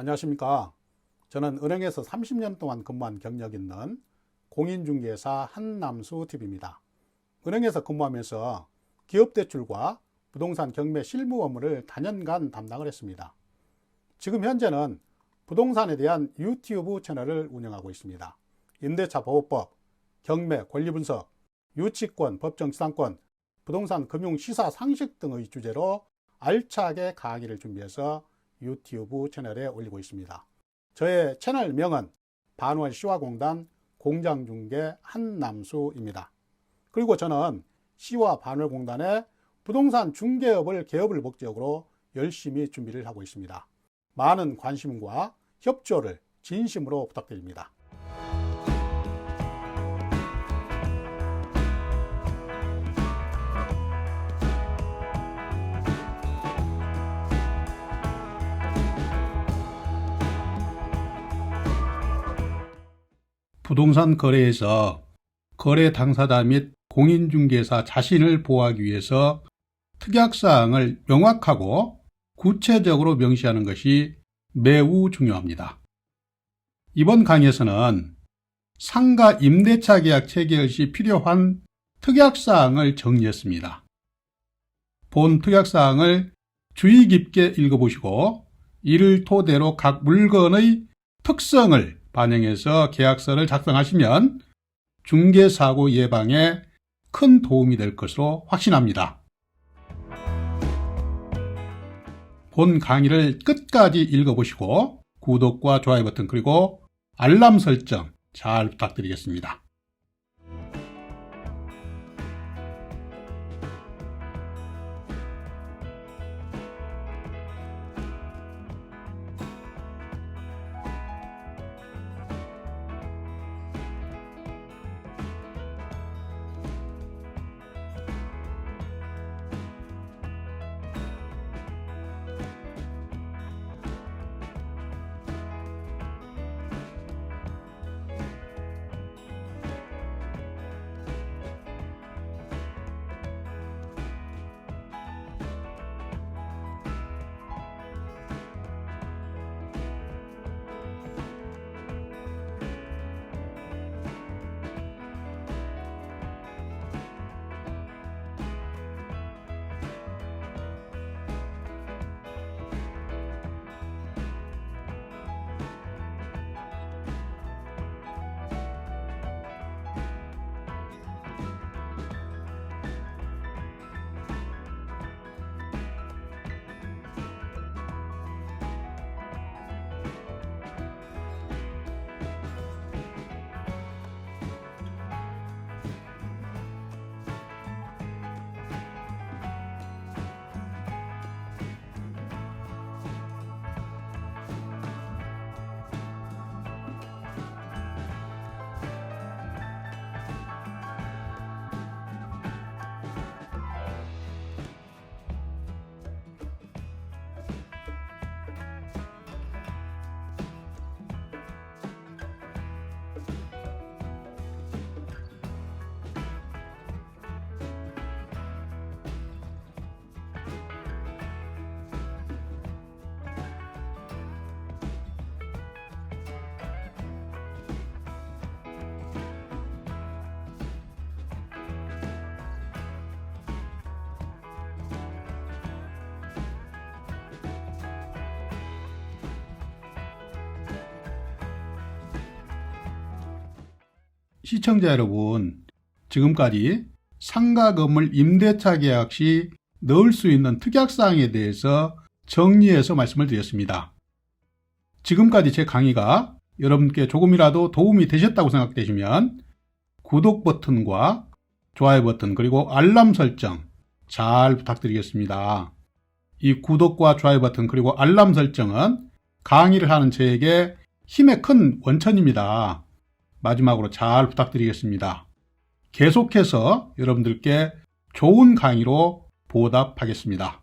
안녕하십니까. 저는 은행에서 30년 동안 근무한 경력 있는 공인중개사 한남수 TV입니다. 은행에서 근무하면서 기업대출과 부동산 경매 실무 업무를 단연간 담당을 했습니다. 지금 현재는 부동산에 대한 유튜브 채널을 운영하고 있습니다. 임대차 보호법, 경매 권리 분석, 유치권, 법정 지상권, 부동산 금융 시사 상식 등의 주제로 알차게 강의를 준비해서 유튜브 채널에 올리고 있습니다. 저의 채널명은 반월 시화공단 공장중개 한남수입니다. 그리고 저는 시와 반월공단의 부동산 중개업을 개업을 목적으로 열심히 준비를 하고 있습니다. 많은 관심과 협조를 진심으로 부탁드립니다. 부동산 거래에서 거래 당사자 및 공인중개사 자신을 보호하기 위해서 특약사항을 명확하고 구체적으로 명시하는 것이 매우 중요합니다. 이번 강의에서는 상가 임대차 계약 체결 시 필요한 특약사항을 정리했습니다. 본 특약사항을 주의 깊게 읽어보시고 이를 토대로 각 물건의 특성을 반영해서 계약서를 작성하시면 중개사고 예방에 큰 도움이 될 것으로 확신합니다. 본 강의를 끝까지 읽어보시고 구독과 좋아요 버튼 그리고 알람 설정 잘 부탁드리겠습니다. 시청자 여러분, 지금까지 상가 건물 임대차 계약 시 넣을 수 있는 특약사항에 대해서 정리해서 말씀을 드렸습니다. 지금까지 제 강의가 여러분께 조금이라도 도움이 되셨다고 생각되시면 구독 버튼과 좋아요 버튼 그리고 알람 설정 잘 부탁드리겠습니다. 이 구독과 좋아요 버튼 그리고 알람 설정은 강의를 하는 저에게 힘의 큰 원천입니다. 마지막으로 잘 부탁드리겠습니다. 계속해서 여러분들께 좋은 강의로 보답하겠습니다.